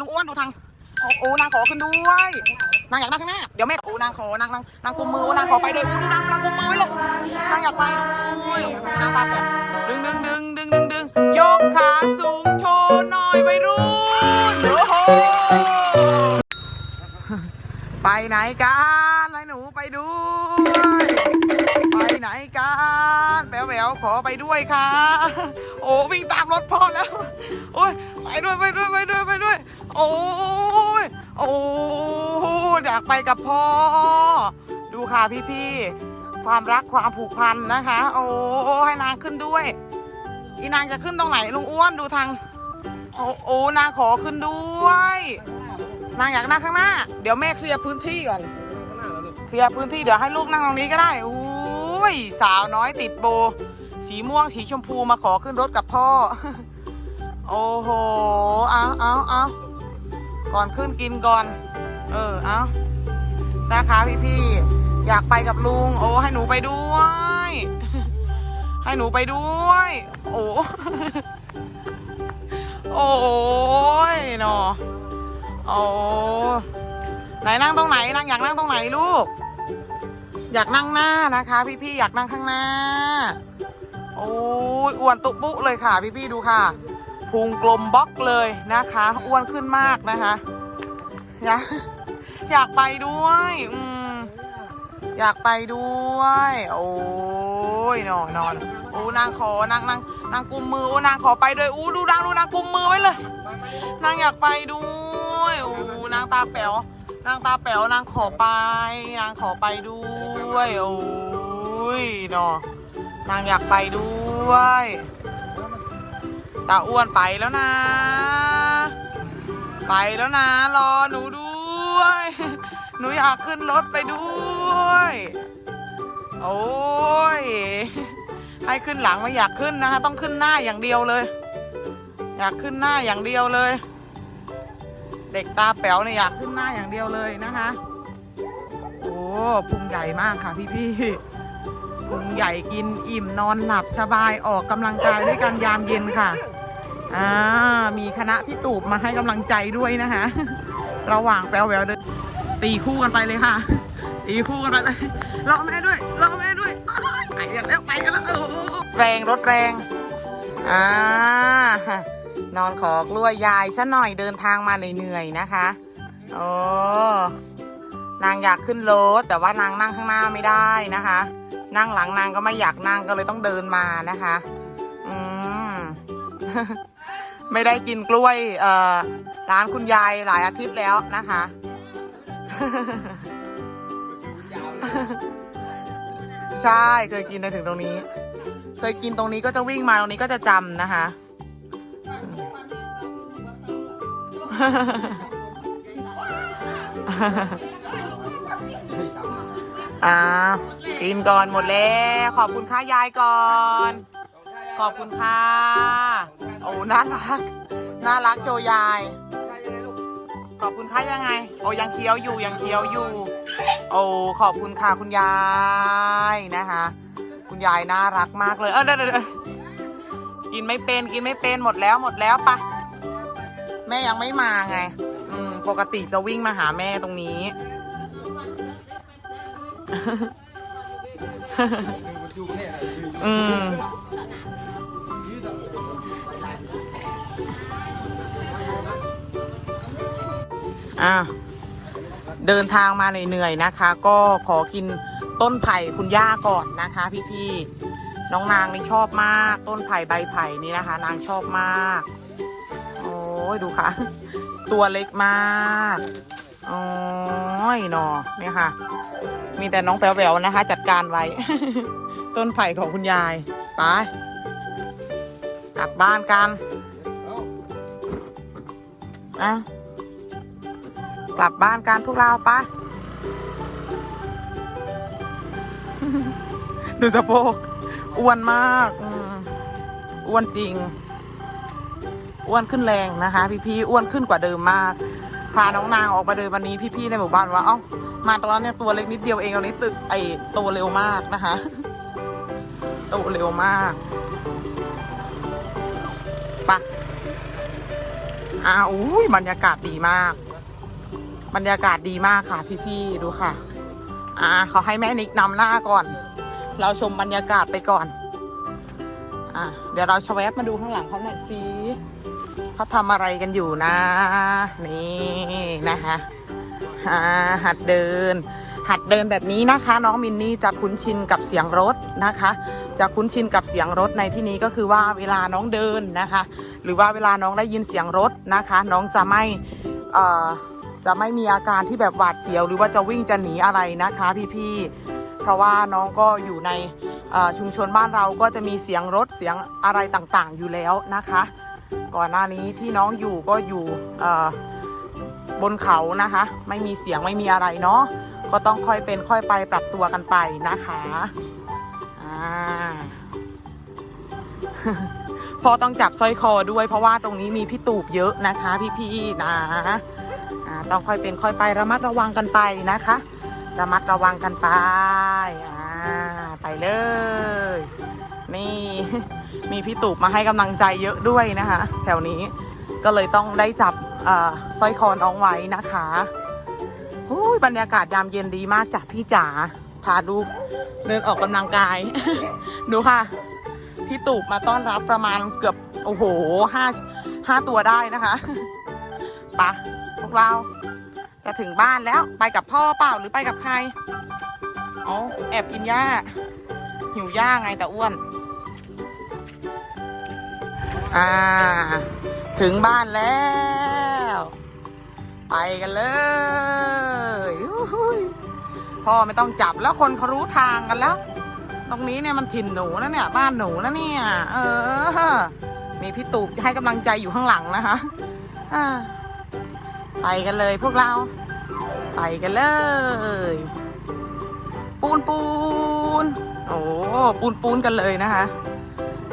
ลุงอ้วนดูทางโอ้นางขอขึ้นด้วยนางอยากนั่งข้างหน้าเดี๋ยวแม่โอ้นางขอนางนางนางกุมมือนางขอไปด้วยอู้ดูนางนางกุมมือไว้เลยนางอยากไปด้วยนางปาแบบดึงดึงดึงดึงดึงดึงยกขาสูงโชว์หน่อยไปรุ่นโอ้โหไปไหนกันให้หนูไปด้วย ไปไหนกันแป๋วแหววขอไปด้วยค่ะ โอ้วิ่งตามรถพ่อแล้ว โอ้ยไปด้วยไปด้วยไปด้วยไปด้วย โอ้ยโอ้อยากไปกับพ่อ ดูค่ะพี่พี่ๆความรักความผูกพันนะคะ โอ้ให้นางขึ้นด้วย อีนางจะขึ้นตรงไหนลุงอ้วนดูทางโอ้โอ้นางขอขึ้นด้วย นางอยากนั่งข้างหน้า เดี๋ยวแม่เคลียร์พื้นที่ก่อน เคลียร์พื้นที่เดี๋ยวให้ลูกนั่งตรงนี้ก็ได้โอ้ ยสาวน้อยติดโบ สีม่วงสีชมพูมาขอขึ้นรถกับพ่อ โอ้โห เอาเอาเอาก่อนขึ้นกินก่อน เออ เอานะคะพี่พี่อยากไปกับลุง โอ้ให้หนูไปด้วย ให้หนูไปด้วย โอ้ โอ้ยเนาะโอ้ไหนนั่งตรงไหนนั่งอยากนั่งตรงไหนลูก อยากนั่งหน้านะคะ พี่ๆอยากนั่งข้างหน้า โอ้ยอ้วนตุปุเลยค่ะ พี่ๆดูค่ะพุงกลมบล็อกเลยนะคะ อ้วนขึ้นมากนะคะอยากอยากไปด้วยอืมอยากไปด้วย โอ้ยนอนนอนโอ้นางขอนางนางนางกุมมือโอ้นางขอไปด้วยอู้ดูนางดูนางกุมมือไว้เลยนางอยากไปด้วยโอ้นางตาแป๋วนางตาแป๋วนางขอไป นางขอไปด้วย วย โอ้ยเนาะนางอยากไปด้วย ตาอ้วนไปแล้วนะ ไปแล้วนะ รอหนูด้วย หนูอยากขึ้นรถไปด้วย โอ้ย ให้ขึ้นหลังไม่อยากขึ้นนะคะ ต้องขึ้นหน้าอย่างเดียวเลย อยากขึ้นหน้าอย่างเดียวเลย เด็กตาแป๋วเนี่ยอยากขึ้นหน้าอย่างเดียวเลยนะคะ อ้พุงใหญ่มากค่ะพี่พี่พุงใหญ่กินอิ่มนอนหลับสบายออกกำลังกายด้วยกันยามเย็นค่ะอ่ามีคณะพี่ตูบมาให้กำลังใจด้วยนะคะ ระหว่างแปลวแววเดินตีคู่กันไปเลยค่ะ ตีคู่กันไปเลยรอแม่ด้วยรอแม่ด้วยไปกันแล้วไปกันแล้วโอ้แรงรถแรงอ่านอนขอกล้วยยายซะหน่อยเดินทางมาเหนื่อยๆนะคะโอ้ นางอยากขึ้นรถแต่ว่านางนั่งข้างหน้าไม่ได้นะคะ นั่งหลังนางก็ไม่อยากนั่งก็เลยต้องเดินมานะคะ อืม ไม่ได้กินกล้วย เอ่อ ร้านคุณยายหลายอาทิตย์แล้วนะคะ ใช่เคยกินในถึงตรงนี้ เคยกินตรงนี้ก็จะวิ่งมาตรงนี้ก็จะจำนะคะ อ่ากินก่อนหมดแล้ว ขอบคุณค่ะยายก่อน ขอบคุณค่ะ โอ้ น่ารัก น่ารักโชยาย ขอบคุณค่ะยังไง โอ้ยังเคี้ยวอยู่ ยังเคี้ยวอยู่ โอ้ ขอบคุณค่ะคุณยายนะคะ คุณยายน่ารักมากเลย เออเดี๋ยวเดี๋ยวเดี๋ยวกินไม่เป็น กินไม่เป็น หมดแล้ว หมดแล้วปะแม่ยังไม่มาไง อืม ปกติจะวิ่งมาหาแม่ตรงนี้ อืมอะเดินทางมาเหนื่อยๆนะคะ ก็ขอกินต้นไผ่คุณย่าก่อนนะคะ พี่ๆน้องนางนี่ชอบมาก ต้นไผ่ใบไผ่นี่นะคะ นางชอบมาก โอ้ยดูค่ะ ตัวเล็กมากโอ้ยหนอเนี่ยค่ะ มีแต่น้องแป๋วๆนะคะ จัดการไว้ ต้นไผ่ของคุณยายไปกลับบ้านกันอะกลับบ้านกันพวกเราปะดูสะโพกอ้วนมากอ้วนจริง อ้วนขึ้นแรงนะคะ พี่ๆอ้วนขึ้นกว่าเดิมมาก พาน้องนางออกมาเดินวันนี้พี่ๆในหมู่บ้านว่าเอ้า มาตอนนั้นเนี่ยตัวเล็กนิดเดียวเองตอนนี้ตึกไอโตเร็วมากนะคะ โตเร็วมากไปะอ่าอุ้ยบรรยากาศดีมาก บรรยากาศดีมากค่ะ พี่ๆดูค่ะ อ่าเขาให้แม่นิกนำหน้าก่อน เราชมบรรยากาศไปก่อน อะเดี๋ยวเราชแวบมาดูข้างหลังเขาหน่อยสิเขาทำอะไรกันอยู่นะ นี่นะคะ หัดเดิน หัดเดินแบบนี้นะคะ น้องมินนี่จะคุ้นชินกับเสียงรถนะคะ จะคุ้นชินกับเสียงรถในที่นี้ก็คือว่าเวลาน้องเดินนะคะ หรือว่าเวลาน้องได้ยินเสียงรถนะคะ น้องจะไม่จะไม่มีอาการที่แบบหวาดเสียว หรือว่าจะวิ่งจะหนีอะไรนะคะพี่ๆเพราะว่าน้องก็อยู่ในชุมชนบ้านเราก็จะมีเสียงรถเสียงอะไรต่างๆ อยู่แล้วนะคะ ก่อนหน้านี้ที่น้องอยู่ก็อยู่ บนเขานะคะ ไม่มีเสียงไม่มีอะไรเนาะก็ต้องค่อยเป็นค่อยไปปรับตัวกันไปนะคะอ่าพอต้องจับสร้อยคอด้วยเพราะว่าตรงนี้มีพี่ตูบเยอะนะคะ พี่ๆนะอ่าต้องค่อยเป็นค่อยไประมัดระวังกันไปนะคะ ระมัดระวังกันไปอ่าไปเลย นี่มีพี่ตูบมาให้กำลังใจเยอะด้วยนะคะ แถวนี้ก็เลยต้องได้จับ สร้อยคอน้องไว้นะคะหูยบรรยากาศยามเย็นดีมากจ้ะพี่จ๋าพาดูเดินออกกำลังกาย ดูค่ะ พี่ตูบมาต้อนรับประมาณเกือบ โอ้โหห้าห้าตัวได้นะคะปะพวกเราจะถึงบ้านแล้วไปกับพ่อเปล่าหรือไปกับใครเอาแอบกินหญ้า หิวหญ้าไงแต่อ้วน อ่า ถึงบ้านแล้ว ไปกันเลยยพ่อไม่ต้องจับแล้วคนเขารู้ทางกันแล้ว ตรงนี้เนี่ยมันถิ่นหนูนะเนี่ย บ้านหนูนะเนี่ย เออ มีพี่ตูบให้กำลังใจอยู่ข้างหลังนะคะไปกันเลยพวกเรา ไปกันเลย ปูนปูนโอ้ปูนปูนกันเลยนะคะ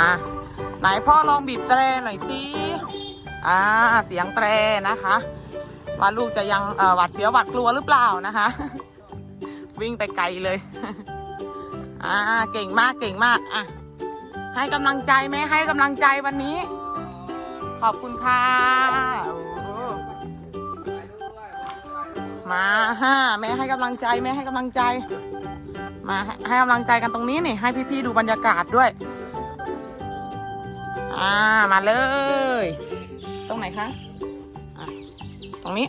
อะไหนพ่อลองบีบแตรหน่อยสิอ่า เสียงแตรนะคะ ว่าลูกจะยังหวาดเสียวหวาดกลัวหรือเปล่านะคะ วิ่งไปไกลเลยอ่าเก่งมากเก่งมากอะให้กำลังใจแม่ให้กำลังใจวันนี้ ขอบคุณค่ะโอ้มาฮะแม่ให้กำลังใจแม่ให้กำลังใจ มาให้กำลังใจกันตรงนี้นี่ให้พี่ๆดูบรรยากาศด้วยอ่ามาเลย ตรงไหนคะ ตรงนี้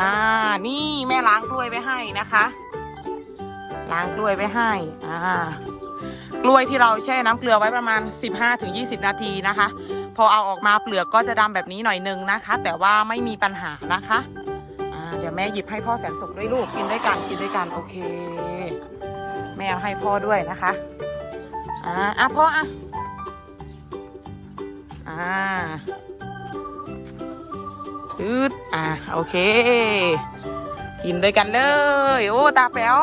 อ่า นี่แม่ล้างกล้วยไว้ให้นะคะ ล้างกล้วยไว้ให้ อ่า กล้วยที่เราแช่น้ำเกลือไว้ประมาณ 15-20 นาทีนะคะ พอเอาออกมาเปลือกก็จะดำแบบนี้หน่อยนึงนะคะ แต่ว่าไม่มีปัญหานะคะ อ่า เดี๋ยวแม่หยิบให้พ่อแสนสุขด้วยลูก กินด้วยกัน กินด้วยกัน โอเค แม่เอาให้พ่อด้วยนะคะ อ่า อะพ่ออะ อ่า อืดอ่าโอเค กินด้วยกันเลย โอ้ตาแป๋ว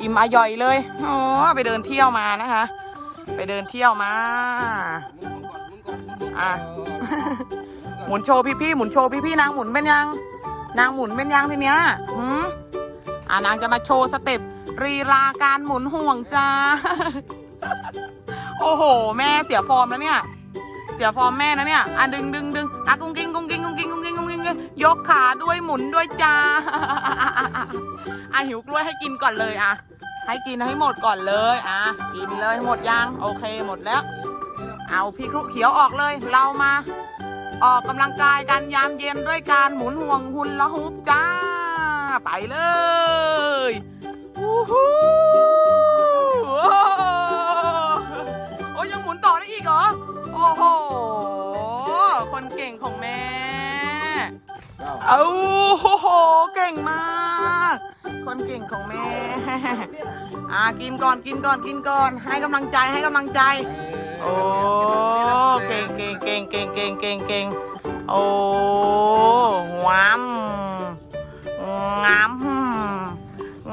อิ่มอร่อยเลยอ๋อไปเดินเที่ยวมานะคะ ไปเดินเที่ยวมาอะหมุนโชว์พี่ๆหมุนโชว์พี่ๆนางหมุนเป็นยัง นางหมุนเป็นยังทีเนี้ยหืมอ่านางจะมาโชว์สเต็ปรีลาการหมุนห่วงจ้า โอ้โห แม่เสียฟอร์มแล้วเนี่ย เสียฟอร์มแม่นะเนี่ยอะดึงดึงดึงอะกุ้งกิ้งกุ้งกิ้งกุ้งกิ้งกุ้งกิ้งกุ้งกิ้งยกขาด้วยหมุนด้วยจ้าอะหิวกล้วยให้กินก่อนเลยอะให้กินให้หมดก่อนเลยอะกินเลยหมดยังโอเคหมดแล้ว เอาพี่ครุเขียวออกเลย เรามา ออกกำลังกายกันยามเย็นด้วยการหมุนห่วงหุ่นละฮุบจ้า ไปเลยวู้ฮู้ คนเก่งของแม่ อ่ากินก่อนกินก่อนกินก่อน ให้กำลังใจให้กำลังใจ โอ้เก่งเก่งเก่งเก่งเก่งเก่งเก่งโอ้งามงาม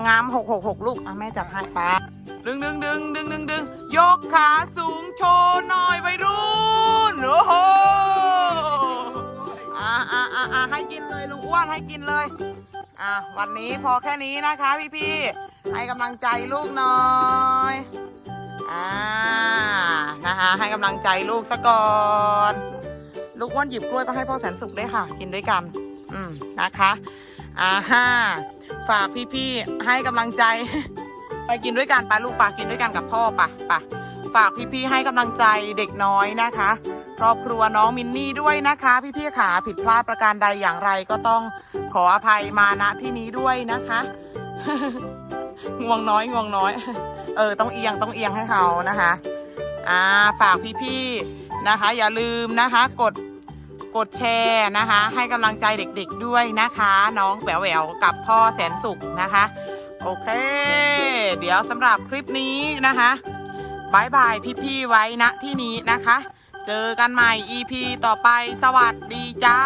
งามหกหกหกลูกอะแม่จับให้ปะดึงดึงดึงดึงดึงดึงยกขาสูงโชว์หน่อยไปรุ่นโอ้โหอ่าอ่าอ่าอ่าให้กินเลยลุงอ้วนให้กินเลย อะวันนี้พอแค่นี้นะคะพี่พี่ๆให้กำลังใจลูกหน่อยอ่านะคะให้กำลังใจลูกซะก่อนลูกอ้วนหยิบกล้วยไปให้พ่อแสนสุขได้วยค่ะ กินด้วยกัน อืมนะคะอ่าฮ่าฝากพี่ๆให้กำลังใจ ไปกินด้วยกันไปลูกปะกินด้วยกันกับพ่อปะปะ ฝากพี่ๆให้กำลังใจเด็กน้อยนะคะ ครอบครัวน้องมินนี่ด้วยนะคะ พี่ๆขาผิดพลาดประการใดอย่างไรก็ต้องขออภัยมาณที่นี้ด้วยนะคะง่วงน้อยง่วงน้อย เออ ต้องเอียงต้องเอียงให้เขานะคะอ่าฝากพี่ๆนะคะ อย่าลืมนะคะ กดกดแชร์นะคะ ให้กำลังใจเด็กๆด้วยนะคะ น้องแหววแหววกับพ่อแสนสุขนะคะ โอเค เดี๋ยวสำหรับคลิปนี้นะคะ บายบายพี่ๆไว้ณที่นี้นะคะ เจอกันใหม่ EP ต่อไปสวัสดีจ้า